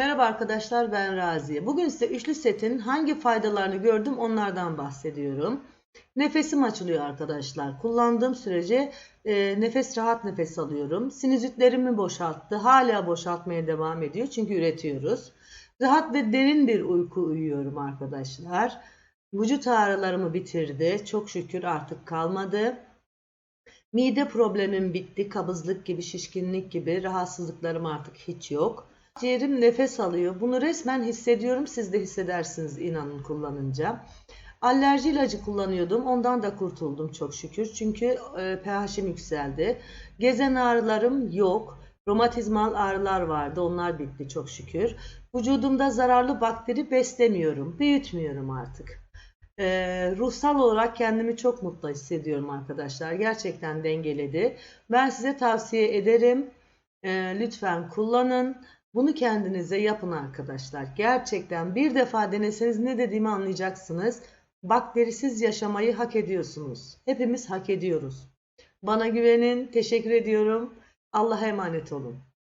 Merhaba arkadaşlar ben Raziye. Bugün size üçlü setin hangi faydalarını gördüm onlardan bahsediyorum. Nefesim açılıyor arkadaşlar. Kullandığım sürece e, nefes rahat nefes alıyorum. Sinüzitlerimi boşalttı. Hala boşaltmaya devam ediyor çünkü üretiyoruz. Rahat ve derin bir uyku uyuyorum arkadaşlar. Vücut ağrılarımı bitirdi. Çok şükür artık kalmadı. Mide problemim bitti. Kabızlık gibi, şişkinlik gibi rahatsızlıklarım artık hiç yok. Ciğerim nefes alıyor. Bunu resmen hissediyorum. Siz de hissedersiniz inanın kullanınca. Alerji ilacı kullanıyordum. Ondan da kurtuldum çok şükür. Çünkü e, pH'im yükseldi. Gezen ağrılarım yok. Romatizmal ağrılar vardı. Onlar bitti çok şükür. Vücudumda zararlı bakteri beslemiyorum. Büyütmüyorum artık. Ee, ruhsal olarak kendimi çok mutlu hissediyorum arkadaşlar. Gerçekten dengeledi. Ben size tavsiye ederim. Ee, lütfen kullanın. Bunu kendinize yapın arkadaşlar. Gerçekten bir defa deneseniz ne dediğimi anlayacaksınız. Bakterisiz yaşamayı hak ediyorsunuz. Hepimiz hak ediyoruz. Bana güvenin. Teşekkür ediyorum. Allah'a emanet olun.